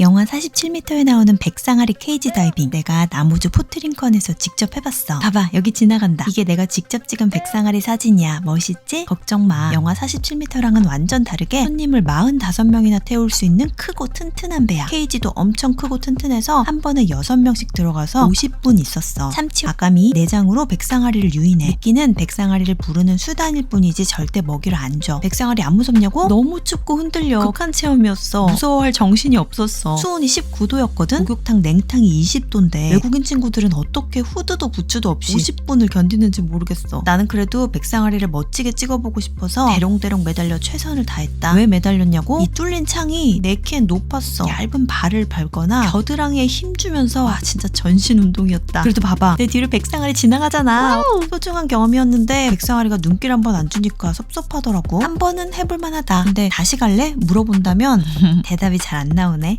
영화 47m에 나오는 백상아리 케이지 다이빙. 내가 나무주 포트링컨에서 직접 해봤어. 봐봐 여기 지나간다. 이게 내가 직접 찍은 백상아리 사진이야. 멋있지? 걱정 마. 영화 47m랑은 완전 다르게 손님을 45명이나 태울 수 있는 크고 튼튼한 배야. 케이지도 엄청 크고 튼튼해서 한 번에 6명씩 들어가서 50분 있었어. 참치 아가미 내장으로 백상아리를 유인해. 미끼는 백상아리를 부르는 수단일 뿐이지 절대 먹이를 안 줘. 백상아리 안 무섭냐고? 너무 춥고 흔들려. 극한 체험이었어. 무서워할 정신이 없었어 수온이 19도였거든? 목욕탕 냉탕이 20도인데 외국인 친구들은 어떻게 후드도 부츠도 없이 50분을 견디는지 모르겠어. 나는 그래도 백상아리를 멋지게 찍어보고 싶어서 대롱대롱 매달려 최선을 다했다. 왜 매달렸냐고? 이 뚫린 창이 내 키엔 높았어. 얇은 발을 밟거나 겨드랑이에 힘주면서 와 진짜 전신 운동이었다. 그래도 봐봐. 내 뒤로 백상아리 지나가잖아. 소중한 경험이었는데 백상아리가 눈길 한 번 안 주니까 섭섭하더라고. 한 번은 해볼 만하다. 근데 다시 갈래? 물어본다면 대답이 잘 안 나오네